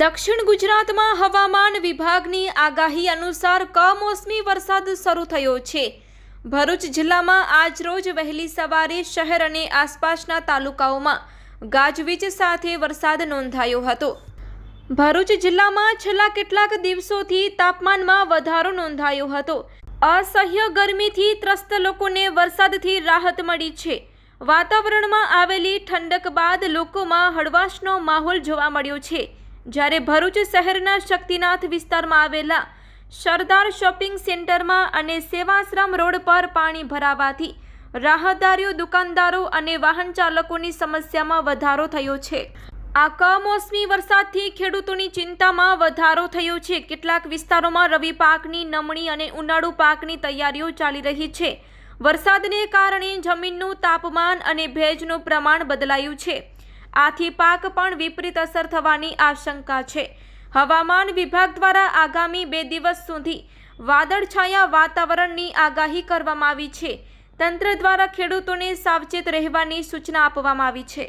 દક્ષિણ ગુજરાતમાં હવામાન વિભાગની આગાહી અનુસાર કમોસમી વરસાદ શરૂ થયો છે. ભરૂચ જિલ્લામાં આજરોજ વહેલી સવારે શહેર અને આસપાસના તાલુકાઓમાં ગાજવીજ સાથે વરસાદ નોંધાયો હતો. ભરૂચ જિલ્લામાં છેલ્લા કેટલાક દિવસોથી તાપમાનમાં વધારો નોંધાયો હતો. અસહ્ય ગરમીથી ત્રસ્ત લોકોને વરસાદથી રાહત મળી છે. વાતાવરણમાં આવેલી ઠંડક બાદ લોકોમાં હળવાશનો માહોલ જોવા મળ્યો છે. જ્યારે ભરૂચ શહેરના શક્તિનાથ વિસ્તારમાં આવેલા સરદાર શોપિંગ સેન્ટરમાં અને સેવાશ્રમ રોડ પર પાણી ભરાવાથી રાહદારીઓ, દુકાનદારો અને વાહન ચાલકોની સમસ્યામાં વધારો થયો છે. આ કમોસમી વરસાદથી ખેડૂતોની ચિંતામાં વધારો થયો છે. કેટલાક વિસ્તારોમાં રવિ પાકની નમણી અને ઉનાળુ પાકની તૈયારીઓ ચાલી રહી છે. વરસાદને કારણે જમીનનું તાપમાન અને ભેજનું પ્રમાણ બદલાયું છે. આથી પાક પણ વિપરીત અસર થવાની આશંકા છે. હવામાન વિભાગ દ્વારા આગામી બે દિવસ સુધી વાદળછાયા વાતાવરણની આગાહી કરવામાં આવી છે. તંત્ર દ્વારા ખેડૂતોને સાવચેત રહેવાની સૂચના આપવામાં આવી છે.